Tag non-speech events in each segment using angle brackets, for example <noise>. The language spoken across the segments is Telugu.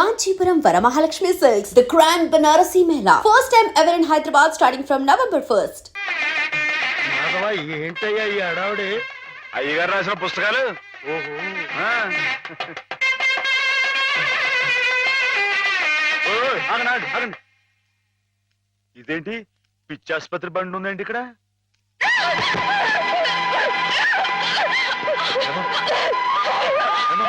Kanchipuram Varamahalakshmi Silks, the grand Banarasi Mela. First time ever in Hyderabad starting from November 1st. Madhava ఏంటయ్యా ఈ అడావుడి అయ్యగారు రాసిన పుస్తకాలు ఓహో ఆ. ఓయ్, ఆగండి, ఆగండి. ఇదేంటి పిచ్చి ఆసుపత్రి బండి ఉందేంటి ఇక్కడ ఏమో? ఏమో?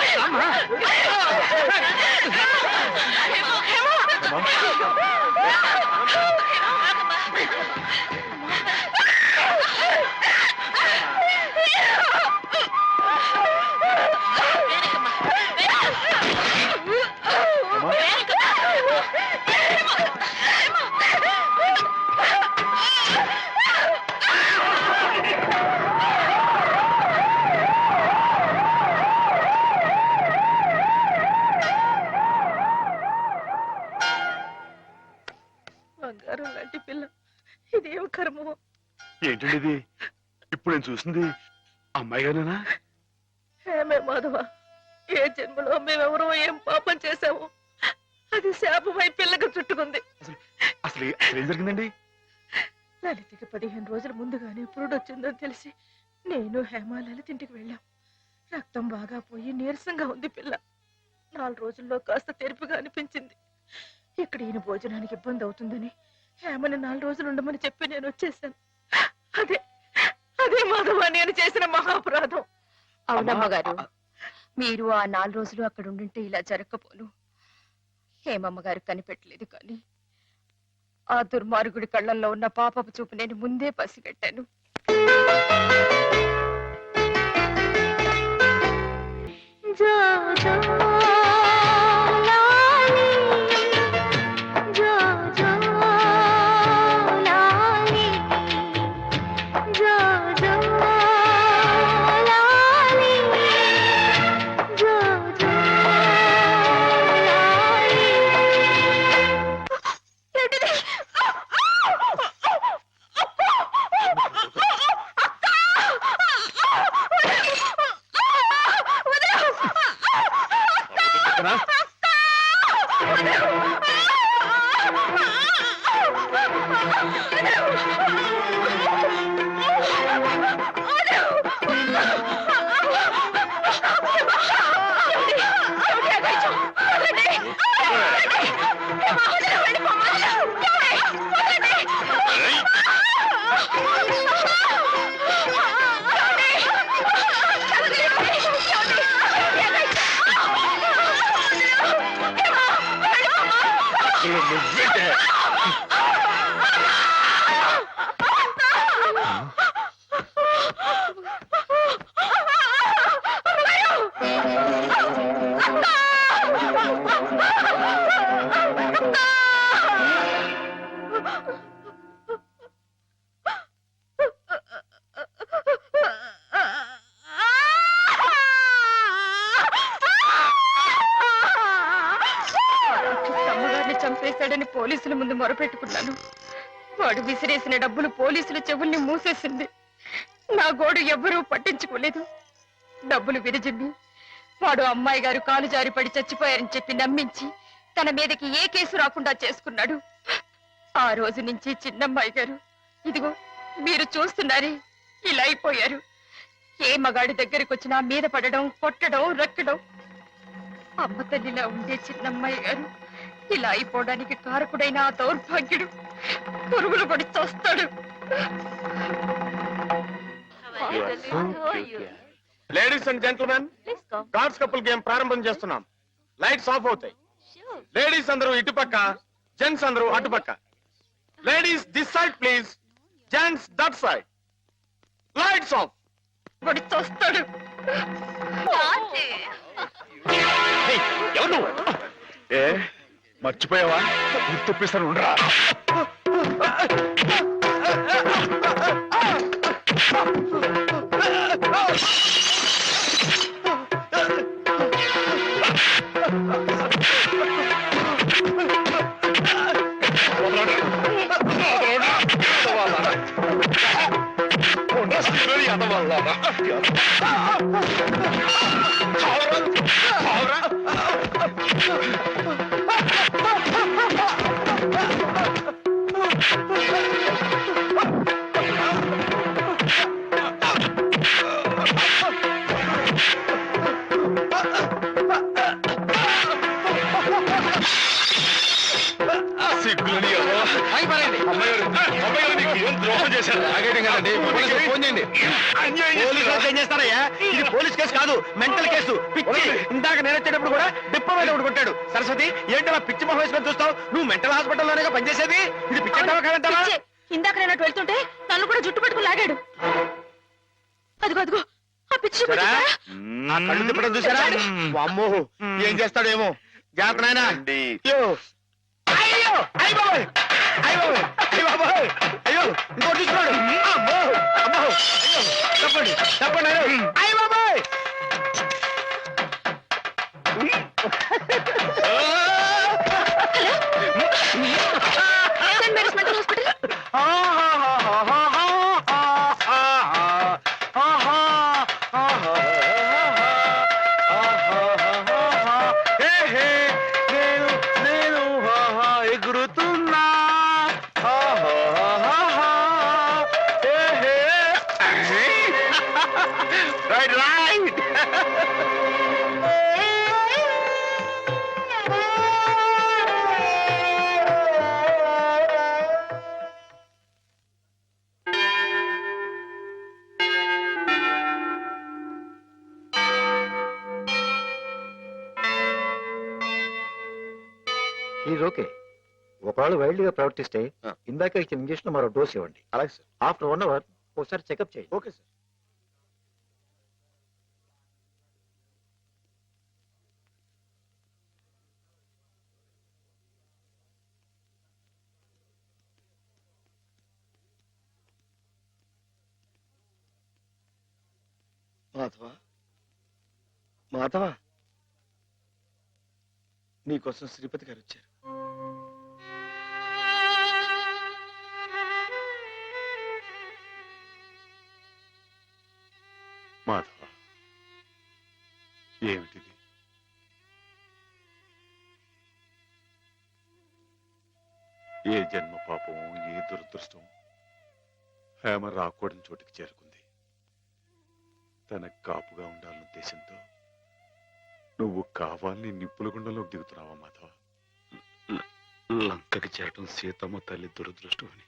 해머 해머 해머 నేను చూసింది అమ్మాయి గారేనా ఏమే మాధవ ఏ జన్మలో మేమెవరో ఏం పాపం చేశాము అది శాపమై పిల్లగా చుట్టుకుంది. అసలు ఏ- అసలు ఏం జరిగిందండి? లలితకి పదిహేను రోజుల ముందుగానే పురుడు వచ్చిందని తెలిసి నేను హేమ లలిత ఇంటికి వెళ్ళాం. రక్తం బాగా పోయి నీరసంగా ఉంది పిల్ల. నాలుగు రోజుల్లో కాస్త తెరుపుగా అనిపించింది. ఇక్కడ ఈయన భోజనానికి ఇబ్బంది అవుతుందని హేమని నాలుగు రోజులు ఉండమని చెప్పి నేను వచ్చేసాను. అదే మాధవ నేను చేసిన మహాపరాధం. అవునమ్మ గారు. మీరు ఆ నాలుగు రోజులు అక్కడ ఉండుంటే ఇలా జరగకపోను. హేమమ్మ గారు కనిపెట్టలేదు కానీ ఆ దుర్మార్గుడి కళ్ళల్లో ఉన్న పాపపు చూపు నేను ముందే పసిగట్టాను. పక్కన? ఏయ్, చంపేశాడని పోలీసుల ముందు మొరపెట్టుకున్నాను. వాడు విసిరేసిన డబ్బులు పోలీసుల చెవుల్ని మూసేసింది. నా గోడు ఎవ్వరూ పట్టించుకోలేదు. డబ్బులు విరిజిమ్మి వాడు అమ్మాయి గారు కాలు జారి పడి చచ్చిపోయారని చెప్పి నమ్మించి తన మీదకి ఏ కేసు రాకుండా చేసుకున్నాడు. ఆ రోజు నుంచి చిన్నమ్మాయి గారు ఇదిగో మీరు చూస్తున్నారే ఇలా అయిపోయారు. ఏ మగాడి దగ్గరికి వచ్చినా మీద పడడం కొట్టడం రక్కడం. అమ్మ తల్లిలా ఉండే చిన్నమ్మాయి గారు ఇలా అయిపోవడానికి కారకుడైన ఆ దౌర్భాగ్యుడు పురుగులు పడి చస్తాడు. Ladies and gentlemen cards couple game ప్రారంభం చేస్తున్నాం. లైట్స్ ఆఫ్ అవుతాయి. లేడీస్ అందరూ ఇటుపక్క జెంట్స్ అందరూ అటుపక్క ladies this side please gents that side lights off పడి చస్తాడు. ఎవరు మర్చిపోయావా గుర్తిప్పిస్తాను ఉండరా వదలండి. ఏం చేస్తారయ్యా? ఇది పోలీస్ కేసు కాదు మెంటల్ కేసు. పిచ్చి. ఇందాక నేను వచ్చేటప్పుడు కూడా డిప్ప మీద ఒకటి కొట్టాడు. సరస్వతి ఏంటలా పిచ్చి మొహం వేసుకొని చూస్తావు? నువ్వు మెంటల్ హాస్పిటల్లోనే పనిచేసేది? ఇది పిచ్చి అంటావా? కాదంటావా పిచ్చే. ఇందాక నేను అటు వెళ్తుంటే తను కూడా జుట్టు పట్టుకుని లాగాడు. అదిగో అదిగో. ఆ పిచ్చి కళ్ళు తిప్పడం చూసారా? అమ్మో ఏం చేస్తాడేమో? జాగ్రత్త నాయనా. అండి. అయ్యో. అయ్యో! అయ్య! బాబోయ్ అయ్య అయ్య బాబోయ్ అయ్యో ఇంకోటి చూస్తున్నాడు అమ్మో అమ్మో అయ్యో తప్పండి తప్పండి అయ్యో. అయ్య బాబోయ్. ఒకవేళ వైల్డ్గా ప్రవర్తిస్తే ఇందాక ఇచ్చిన ఇంజక్షన్ మరో డోస్ ఇవ్వండి. అలాగే సార్. ఆఫ్టర్ వన్ అవర్ ఒకసారి చెకప్ చేయండి. Okay sir. మాధవ? మాధవ? నీకోసం శ్రీపతి గారు వచ్చారు. ఏమిటిది? ఏ జన్మ పాపం ఏ దురదృష్టం హేమ రాకూడని చోటికి చేరుకుంది. తనకు కాపుగా ఉండాలన్న ఉద్దేశంతో నువ్వు కావాలని నిప్పుల గుండంలోకి దిగుతున్నావా మాధవ? లంకకి చేరటం సీతమ్మ తల్లి దురదృష్టం అని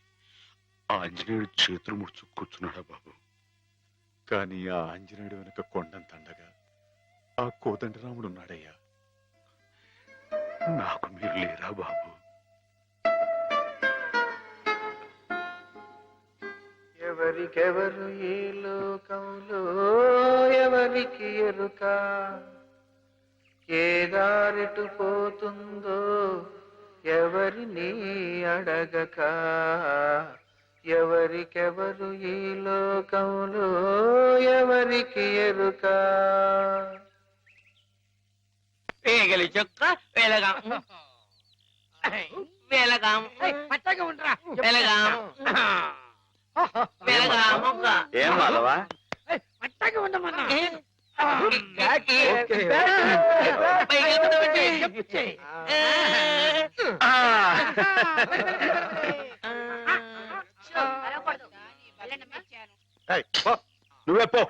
ఆంజనేయుడు చేతులు ముడుచు కూర్చున్నాడా బాబు? కానీ ఆ ఆంజనేయుడు వెనుక కొండంత ఆ కోదండి రాముడు ఉన్నాడయ్యా. నాకు మీరు లేరా బాబు? ఎవరికెవరు ఈ లోకంలో ఎవరికి ఎరుక? ఏ దారిటు పోతుందో ఎవరిని అడగక? ఎవరికెవరు ఈ లోకంలో ఎవరికి ఎరుక? పేగలి చొక్క వెలగాం. వెలగాం. పచ్చగా ఉండరా. వెలగాం. ఏం పచ్చగా ఉండమన్నా. నువ్వే పో.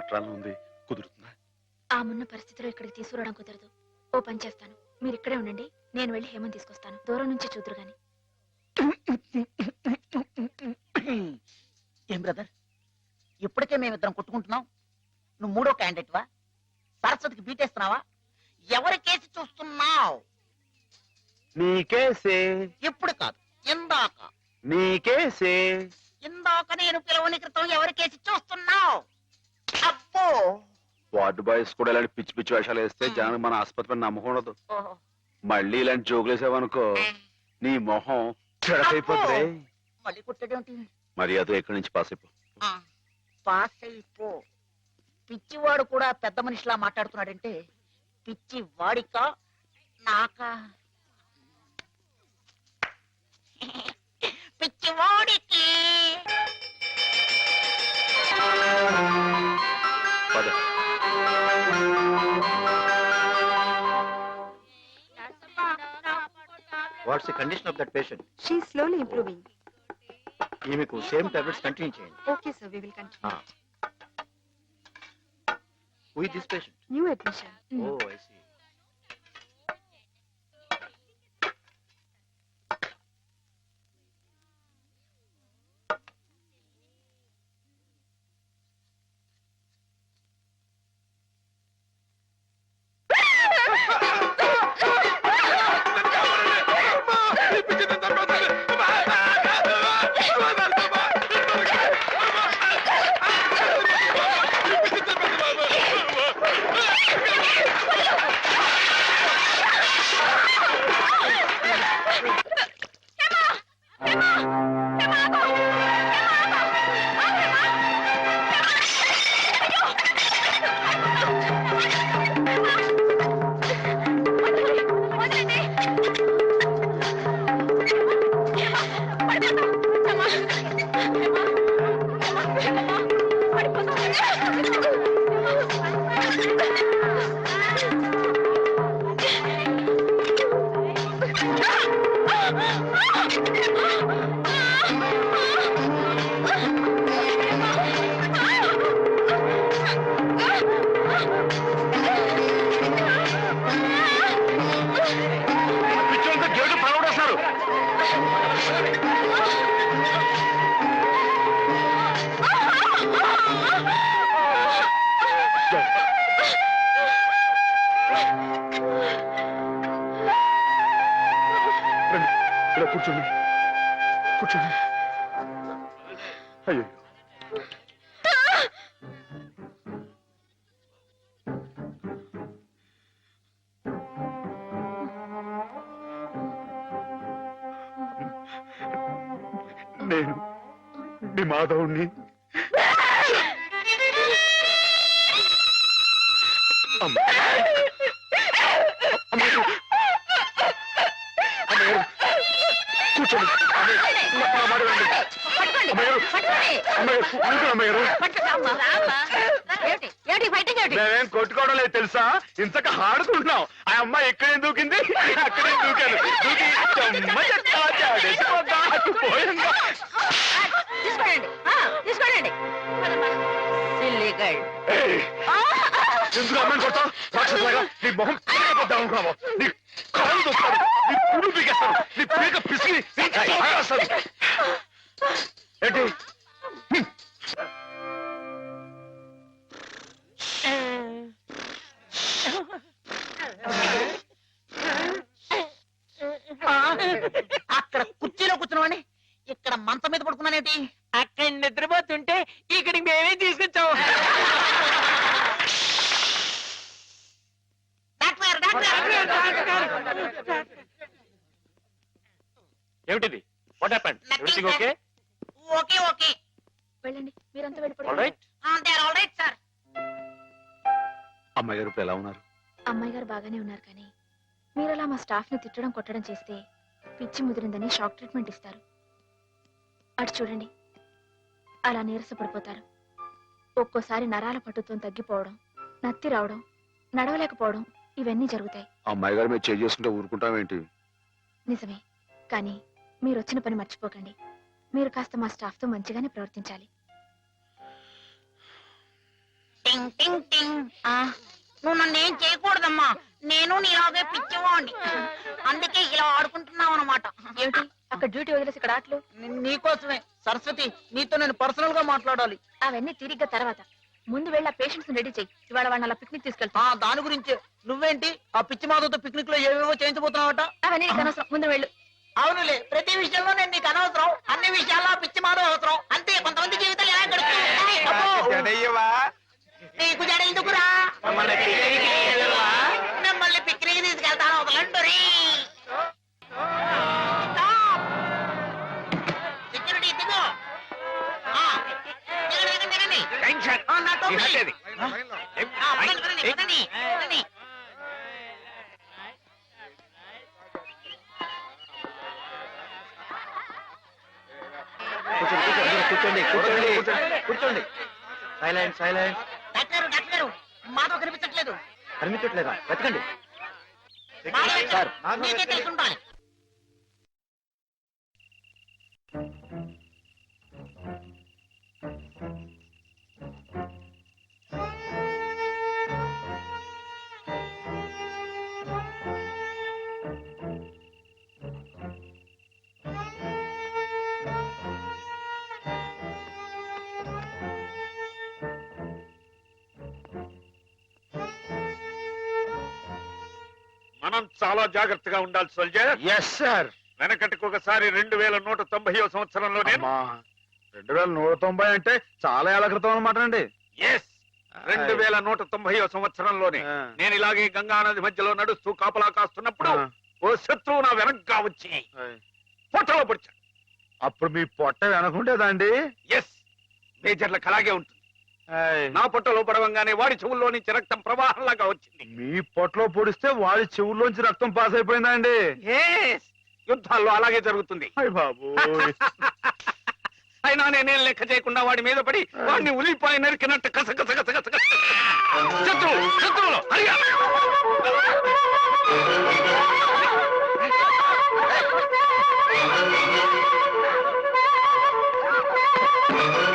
మాట్లాడాలని ఉంది కుదురుతుందా? ఆ మున్న పరిస్థితిలో ఇక్కడికి తీసుకురావడం కుదరదు. ఓ పని చేస్తాను. మీరు ఇక్కడే ఉండండి. నేను వెళ్ళి హేమని తీసుకొస్తాను. దూరం నుంచి చూదురు గాని. ఏం బ్రదర్ ఇప్పటికే మేమిద్దరం కొట్టుకుంటున్నాం. నువ్వు మూడో క్యాండిడేట్ వా? సరస్వతికి బీటేస్తున్నావా ఎవరి కేసు చూస్తున్నావు? నీకేసే ఇప్పుడు కాదు. ఇందాక. నీకేసే ఇందాక నేను పిలవని క్రితం ఎవరి కేసు చూస్తున్నావు? వార్డు బాయ్స్ కూడా ఇలాంటి పిచ్చి పిచ్చి వేషాలు వేస్తే జనానికి మన ఆసుపత్రి మీద నమ్మకం ఉండదు. మళ్ళీ ఇలాంటి జోకులు వేసావనుకో నీ మొహం చెడకైపోతుంది మళ్ళీ కుట్టడేంటి మర్యాద ఎక్కడి నుంచి పాస్ అయిపో. పాస్ అయిపో. పిచ్చివాడు కూడా పెద్ద మనిషిలా మాట్లాడుతున్నాడంటే పిచ్చి వాడికా నాకా? పిచ్చివాడికి. పద what's the condition of that patient she slowly improving ఈమెకు సేమ్ టాబ్లెట్స్ కంటిన్యూ చేయండి okay sir we will continue who this patient new admission oh I see నేను మీ మాధవుణ్ణి. అమ్మగారు. కూర్చోండి నా- నా మాట వినండి. అమ్మగారు. అమ్మగారు, ఊరుకోండి అమ్మగారు. మేమేం కొట్టుకోవడం లేదు తెలుసా ఇంతక ఆడుకుంటున్నాం ఆ అమ్మాయి ఎక్కడే దూకింది? అక్కడే దూకాను. దూకి? తీసుకోండి. ఎందుకు అమ్మాయిని కొడతావు? రాక్షసులాగా నీ మొహం పీకపోద్దాం అనుకున్నావు? నీ కాళ్ళు దొక్కుతాను నీ పువ్వు పీకేస్తాను నీ పీక పిసికి అక్కడ కుర్చీలో కూర్చున్నావని ఇక్కడ మంచం మీద పడుకున్నానేంటి? అక్కడ నిద్రపోతుంటే ఇక్కడికి మేమే తీసుకొచ్చాము డాక్టర్ డాక్టర్ ఏమిటిది? What happened everything okay okay okay. వెళ్ళండి. మీరంతా ఆల్ వెళ్ళిపోండి. Right they are all right sir అమ్మాయి గారు ఇప్పుడు ఎలా ఉన్నారు? అమ్మాయి గారు బాగానే ఉన్నారు కానీ మీరు అలా మా స్టాఫ్ని తిట్టడం కొట్టడం చేస్తే పిచ్చి ముదిరిందని షాక్ ట్రీట్మెంట్ ఇస్తారు. అటు చూడండి అలా నీరసపడిపోతారు. ఒక్కోసారి నరాల పట్టుతో తగ్గిపోవడం నత్తి రావడం నడవలేకపోవడం ఇవన్నీ జరుగుతాయి. అమ్మాయి గారు మీరు చేంజ్ చేసుకుంటే ఊరుకుంటామేంటి? నిజమే కానీ మీరు వచ్చిన పని మర్చిపోకండి. మీరు కాస్త మా స్టాఫ్తో మంచిగానే ప్రవర్తించాలి. టింగ్ టింగ్ టింగ్. ఆ, నువ్వు నన్ను ఏం చేయకూడదమ్మా? నేను నీలాగే పిచ్చివాణ్ణి. అందుకే ఇలా ఆడుకుంటున్నావు అనమాట ఏమిటి? అక్కడ డ్యూటీ వదిలేసి ఇక్కడ ఆటలు? నీకోసమే సరస్వతి నీతో నేను పర్సనల్గా మాట్లాడాలి. అవన్నీ తిరిగ్గా తర్వాత. ముందు వెళ్ళి ఆ పేషెంట్స్ రెడీ చేయి. ఇవాళ వాళ్ళని అలా పిక్నిక్ తీసుకెళ్తా. ఆ దాని గురించే. నువ్వేంటి? ఆ పిచ్చి మాధవతో పిక్నిక్లో ఏవేవో చేయించబోతున్నావట? అవన్నీ నీకు అనవసరం. ముందు వెళ్ళు. అవునులే ప్రతి విషయంలో నేను నీకు అనవసరం. అన్ని విషయాల్లో ఆ పిచ్చి మాధవ అవసరం. అంతే కొంతమంది జీవితాలు ఎలా గడుపుతాయి జడయ్యవా నీకు జడ ఎందుకురా? సెక్యూరిటీ దిగు ఆ, దిగండి, దిగండి, దిగండి. అటెన్షన్ ఆ, నా టోపీ. ఇహట్టేది. ఆ, పదండి, పదండి, పదండి, పదండి. కూర్చోండి కూర్చోండి కూర్చోండి కూర్చోండి silent silent doctor doctor Madhav కనిపించట్లేదు కనిపించట్లేదా వెతకండి? సార్, మీకే ఎక్కడ? తెలిసి ఉండాలి మనం చాలా జాగ్రత్తగా ఉండాలి సోల్జర్ ఎస్ సార్ వెనకటికి ఒకసారి రెండు వేల నూట తొంభై సంవత్సరంలోనే రెండు వేల నూట తొంభై అంటే చాలా ఏళ్ళ క్రితం అనమాట అండి. ఎస్ రెండు వేల నూట తొంభై సంవత్సరంలోనే. నేను ఇలాగే గంగా నది మధ్యలో నడుస్తూ కాపలా కాస్తున్నప్పుడు. ఓ శత్రువు నా వెనక్గా వచ్చి పొట్టలో పొడిచాడు. అప్పుడు మీ పొట్ట వెనకుంటేదండి ఎస్ మేజర్లకు అలాగే ఉంటుంది. నా పొట్టలో పడవంగానే వాడి చెవుల్లో నుంచి రక్తం ప్రవాహంలాగా వచ్చింది. మీ పొట్టలో పొడిస్తే వాడి చెవుల్లోంచి రక్తం పాస్ అయిపోయిందా అండి! యుద్ధాల్లో అలాగే జరుగుతుంది. అయ్య బాబు <laughs> అయినా నేనేం లెక్క చేయకుండా వాడి మీద పడి వాడిని ఉలిపాయ నరికినట్టు కస కస కస కస కస. శత్రువు శత్రువులు <laughs>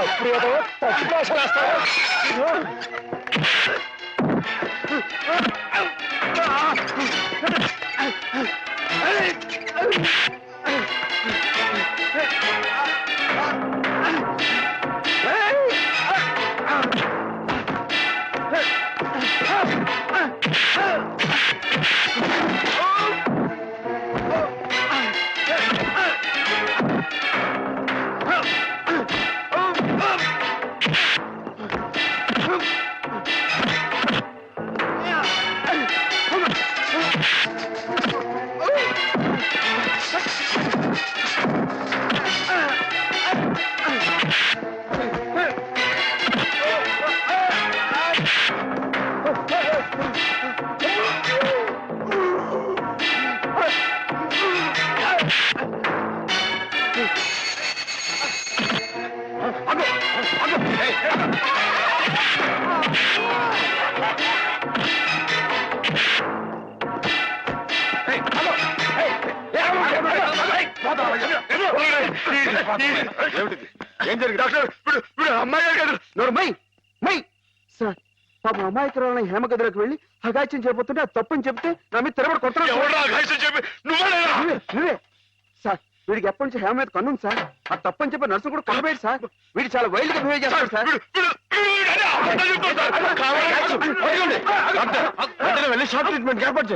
ఏమిటిది? అమాయకురాలని హేమగదిలోకి వెళ్ళి అగాచ్యం చేయబోతుంటే అది తప్పని చెప్తే నా మీద తిరగబడి నువ్వే సార్ వీడికి ఎప్పటి నుంచి హేమ మీద కన్నుంది సార్ అది తప్పని చెప్పి నర్సు కూడా కొనబోయాడు సార్ వీడు చాలా వైల్డ్గా బిహేవ్ చేస్తాడు సార్ వెళ్ళి షార్ట్ ట్రీట్మెంట్ ఏర్పాటు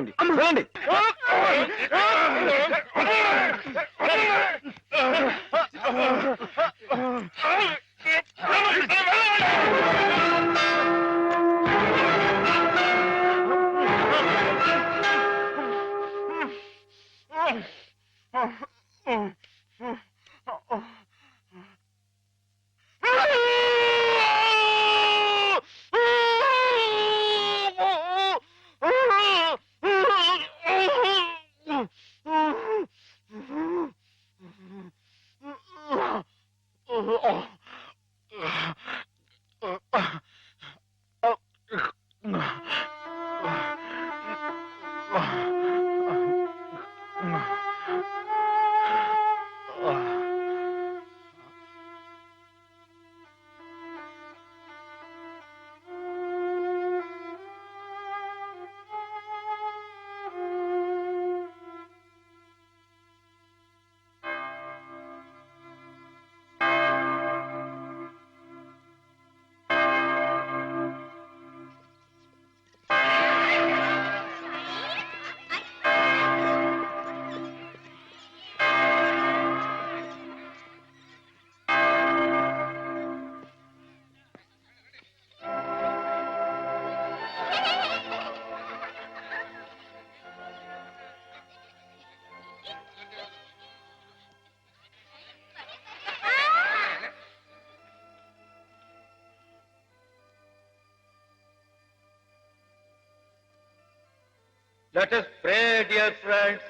let us pray dear friends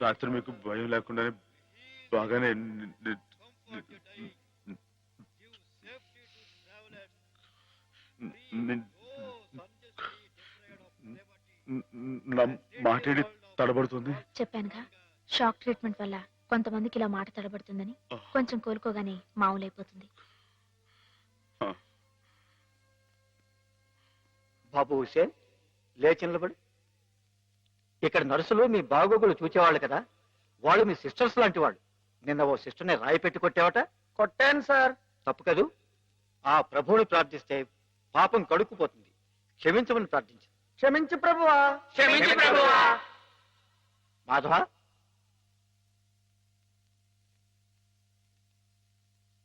రాత్రి మీకు భయం లేకుండానే బాగానే మాటేడి తడబడుతుంది? చెప్పానుగా. షాక్ ట్రీట్మెంట్ వల్ల కొంతమందికి ఇలా మాట తడబడుతుందని కొంచెం కోలుకోగానే మామూలైపోతుంది బాబు హుసేన్ లేచి నిలబడు ఇక్కడ నర్సులు మీ బాగోగులు చూచేవాళ్ళు కదా వాళ్ళు మీ సిస్టర్స్ లాంటి వాళ్ళు. నిన్న ఓ సిస్టర్ని రాయి పెట్టి కొట్టావట? కొట్టాను సార్. తప్పు కదూ? ఆ ప్రభువుని ప్రార్థిస్తే పాపం కడుక్కుపోతుంది. క్షమించమని ప్రార్థించు. క్షమించు ప్రభువా. క్షమించు ప్రభువా. మాధవ?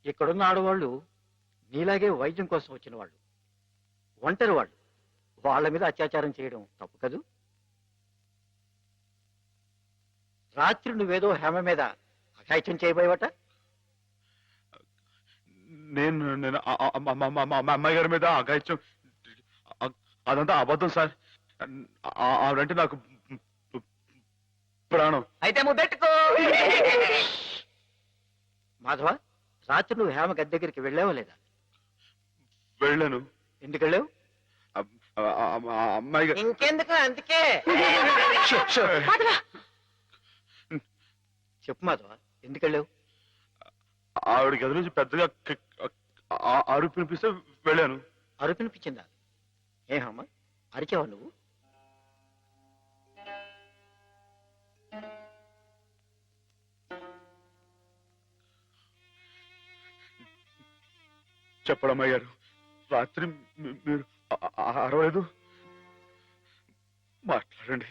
ఇక్కడున్న ఆడవాళ్ళు నీలాగే వైద్యం కోసం వచ్చిన వాళ్ళు. ఒంటరి వాళ్ళు. వాళ్ళ మీద అత్యాచారం చేయడం తప్పు కదూ? రాత్రి నువ్వేదో హేమ మీద అఘాయిత్యం చేయబోయేవట? నేను నేను ఆ- ఆ- మా- మా- మా- మా- మా అమ్మాయి గారి మీద అగాయిత్యం అ- అదంతా అబద్ధం సార్. ఆ- ఆవిడంటే నాకు ప్రాణం. అయితే ముద్దెట్టుకో మాధవ రాత్రి నువ్వు హేమ గది దగ్గరికి వెళ్ళావా లేదా? వెళ్ళాను. ఎందుకు వెళ్ళావు? అమ్మాయి ఇంకెందుకు అందుకే? చెప్పు మాధవ ఎందుకు వెళ్ళావు? ఆవిడ గది నుంచి పెద్దగా అరుపు వినిపిస్తే వెళ్ళాను. అరుపినిపించిందా ఏమమ్మా అరిచావా నువ్వు? చెప్పడం అమ్మాయి గారు రాత్రి మీరు అరవలేదు. మాట్లాడండి.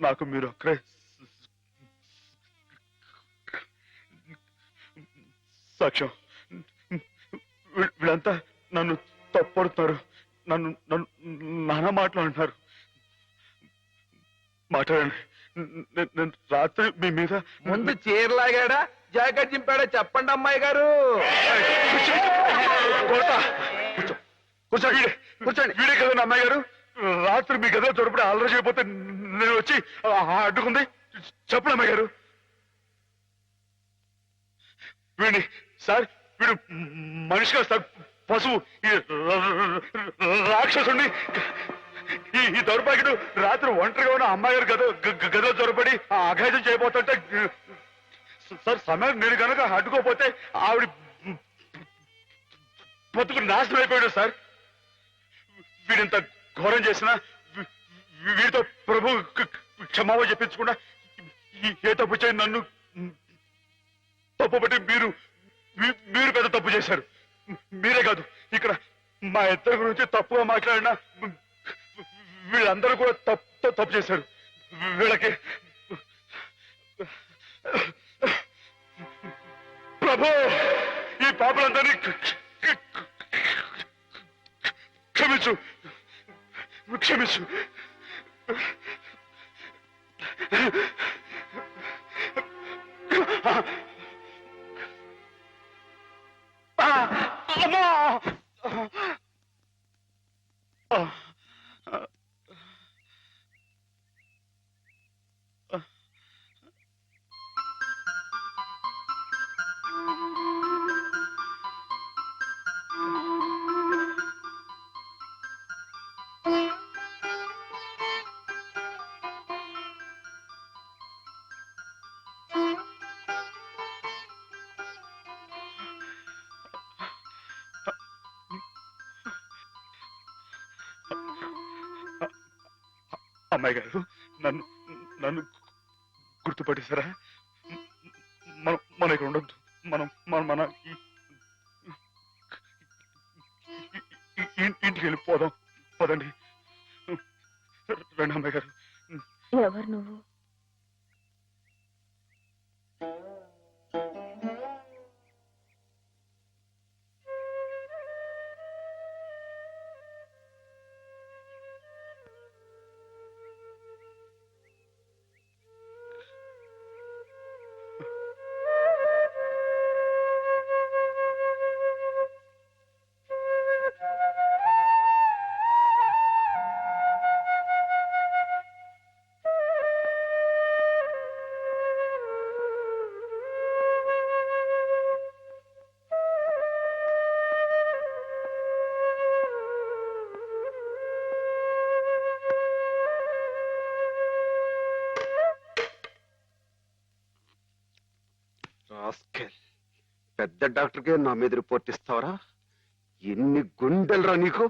నాకు మీరు అక్కడే సాక్ష్యం. వీళ్ళంతా నన్ను తప్పడుతున్నారు. నన్ను నన్ను నానా మాటలు అంటున్నారు. మాట్లాడండి. నేను రాత్రి మీ మీద ముందు చీరలాగాడా జాకెట్ చింపాడా? చెప్పండి అమ్మాయి గారు. కొడతా. కూర్చోండి కూర్చోండి. వీడే కదండి అమ్మాయి గారు? రాత్రి మీ గదిలో చూడప్పుడు అల్లరి చేయకపోతే నేను వచ్చి అడ్డుకుంది. చెప్పండి అమ్మాయి గారు. వీడిని సార్ వీడు మనిషి కాదు సార్ పశువు ఈ రాక్షసుడిని ఈ ఈ దౌర్భాగ్యుడు రాత్రి ఒంటరిగా ఉన్న అమ్మాయి గారు గద గ- గదిలో దొరపడి అఘాయితం చేయబోతుంటే సార్ సమయం నేను కనుక అడ్డుకోపోతే ఆవిడ బతుకు నాశనం అయిపోయాడు సార్. వీడింత ఘోరం చేసినా వీడితో ప్రభు క- క్షమాపణ చెప్పించకుండా ఏ తప్పు చేయి నన్ను తప్పు బట్టి మీరు మీరు పెద్ద తప్పు చేశారు. మీరే కాదు ఇక్కడ మా ఇద్దరి గురించి తప్పుగా మాట్లాడినా వీళ్ళందరూ కూడా తప్పు తప్పు చేశారు. వీళ్ళకి ప్రభు ఈ పాపలందరినీ క్షమించు. క్షమించు. అమ్మాయి గారు నన్ను నన్ను గుర్తుపట్టేశారా? మనం మన ఇక్కడ ఉండద్దు. మనం మన మన ఈ- ఈ- ఈ- ఇంటికి వెళ్ళిపోదాం పదండి. రండి అమ్మాయి గారు. ఎవరు నువ్వు? పెద్ద డాక్టర్కే నా మీద రిపోర్ట్ ఇస్తావరా? ఎన్ని గుండెలరా నీకు?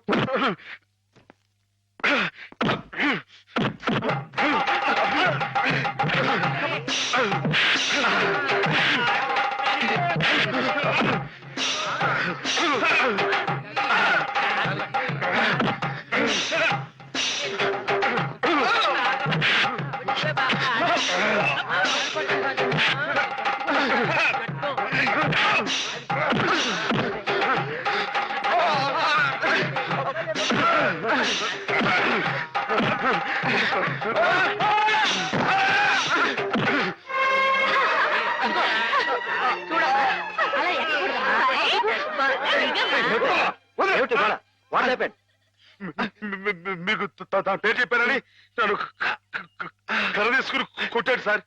తన పేరు చెప్పారని నన్ను క- క- క- కర్ర తీసుకుని కొట్టాడు సార్.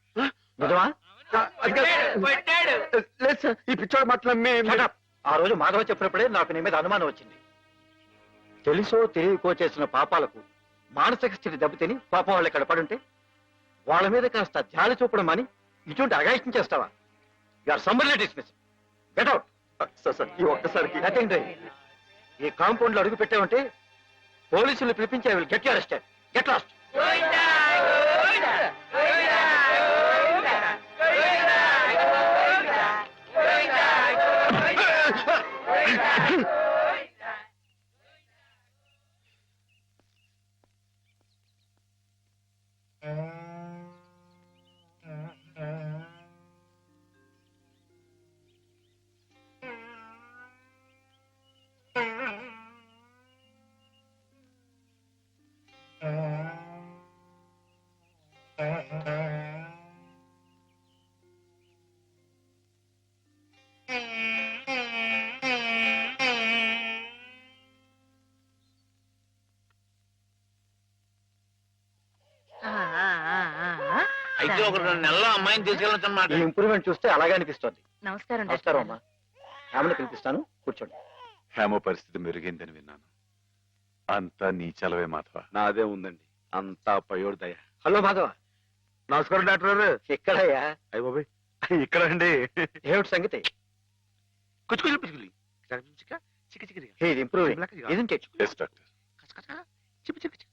నిజమా? లేదు సార్ ఈ పిచ్చోడు Shut up. ఆ రోజు మాధవ చెప్పినప్పుడే నాకు నీ మీద అనుమానం వచ్చింది. తెలుసో తెలియకో చేసిన పాపాలకు మానసిక స్థితి దెబ్బతిని పాపం వాళ్ళు ఇక్కడ పడుంటే? వాళ్ళ మీద కాస్త జాలి చూపడం అని ఇటువంటి అగాయిత్యం చేస్తావా? Are summarily dismissed get out sir sir ఈ ఒక్కసారికి. నథింగ్ డూయింగ్ ఈ కాంపౌండ్లో అడుగు పెట్టావంటే పోలీసులు పిలిపించి I will get you arrested. Get lost. అయితే ఒక రెండు నెలల్లో అమ్మాయిని తీసుకెళ్ళొచ్చన్నమాట ఈ ఇంప్రూవ్మెంట్ చూస్తే అలాగే అనిపిస్తోంది నమస్కారం నమస్కారం అమ్మా ఆమెను కూర్చోండి హేమ పరిస్థితి మెరుగైందని విన్నాను అంతా నీ చలవే మాధవ నాదే ఉందండి అంతా పయోడు దయ హలో మాధవ నమస్కారం డాక్టర్ గారు ఎక్కడయ్యా అయ్య బాబాయ్ ఇక్కడ అండి ఏమిటి సంగతి కుచ్చు కుచ్చు పిచ్చుకులి చిక్క చిక్క చిక్క ఇది ఇంప్రూవింగ్ ఇదంటే ఎస్ డాక్టర్ చిక్క చిక్క